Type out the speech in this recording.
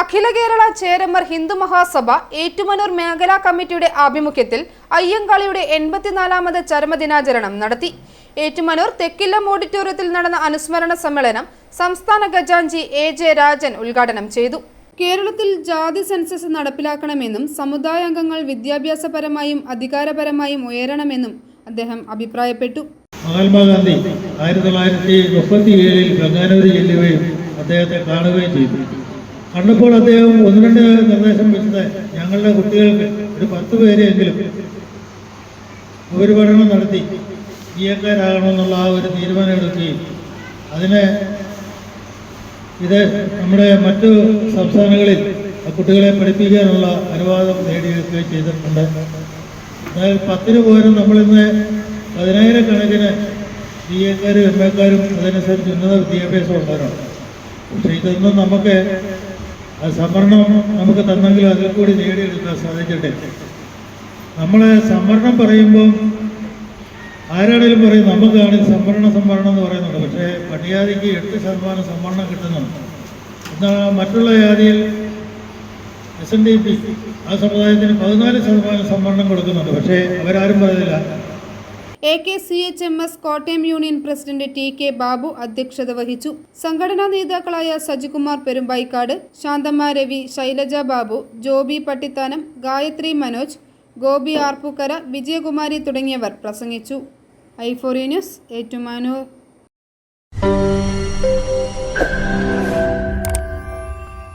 അഖില കേരള ചേരമർ ഹിന്ദു മഹാസഭ ഏറ്റുമനൂർ മേഖലാ കമ്മിറ്റിയുടെ ആഭിമുഖ്യത്തിൽ അയ്യങ്കാളിയുടെ എൺപത്തിനാലാമത് ചരമദിനാചരണം നടത്തി. ഏറ്റുമനൂർ തെക്കില്ലം ഓഡിറ്റോറിയത്തിൽ നടന്ന അനുസ്മരണ സമ്മേളനം സംസ്ഥാന ഖജാൻജി എ ജെ രാജൻ ഉദ്ഘാടനം ചെയ്തു. കേരളത്തിൽ ജാതി സെൻസസ് നടപ്പിലാക്കണമെന്നും സമുദായാംഗങ്ങൾ വിദ്യാഭ്യാസപരമായും അധികാരപരമായും ഉയരണമെന്നും അദ്ദേഹം അഭിപ്രായപ്പെട്ടു. മഹാത്മാഗാന്ധി ആയിരത്തി തൊള്ളായിരത്തി മുപ്പത്തി ഏഴിൽ അദ്ദേഹത്തെ കാണുകയും ചെയ്തു. കണ്ടപ്പോൾ അദ്ദേഹം ഒന്ന് രണ്ട് നിർദ്ദേശം വെച്ചത് ഞങ്ങളുടെ കുട്ടികൾക്ക് ഒരു പത്ത് പേരെയെങ്കിലും ഉപരിപഠനം നടത്തി ബി എക്കാരാകണമെന്നുള്ള ആ ഒരു തീരുമാനം എടുക്കുകയും അതിനെ ഇത് നമ്മുടെ മറ്റു സംസ്ഥാനങ്ങളിൽ കുട്ടികളെ പഠിപ്പിക്കാനുള്ള അനുവാദം നേടിയെടുക്കുകയും ചെയ്തിട്ടുണ്ട്. എന്നാൽ പത്തിന് പോലും നമ്മളിന്ന് പതിനായിരക്കണക്കിന് ബി എക്കാരും എം എക്കാരും അതനുസരിച്ച് ഉന്നത വിദ്യാഭ്യാസം ഉണ്ടാകണം പക്ഷേ ഇതൊന്നും നമുക്ക് ആ സംവരണം നമുക്ക് തന്നെങ്കിൽ അതിൽ കൂടി നേടിയെടുക്കാൻ സാധിക്കട്ടെ. നമ്മൾ സംവരണം പറയുമ്പോൾ ആരാണേലും പറയും നമുക്കാണ് സംവരണ സംവരണം എന്ന് പറയുന്നുണ്ട്. പക്ഷേ പട്ടികജാതിക്ക് എട്ട് ശതമാനം സംവരണം കിട്ടുന്നുണ്ട്. എന്നാൽ മറ്റുള്ള ജാതിയിൽ എസ് എൻ ഡി പി ആ സമുദായത്തിന് പതിനാല് ശതമാനം സംവരണം കൊടുക്കുന്നുണ്ട്. പക്ഷേ അവരാരും പറയുന്നില്ല. A K C H M S Kottayam union president T K Babu അധ്യക്ഷത വഹിച്ചു. സംഘടനാ നേതാക്കളായ സജികുമാർ പെരുമ്പായിക്കാട് ശാന്തമ്മ രവി ശൈലജ ബാബു ജോബി പട്ടിത്താനം ഗായത്രി മനോജ് ഗോപി ആർപ്പൂക്കര വിജയകുമാരി തുടങ്ങിയവർ പ്രസംഗിച്ചു. ഐഫോറി ന്യൂസ് ഏറ്റുമാനൂർ.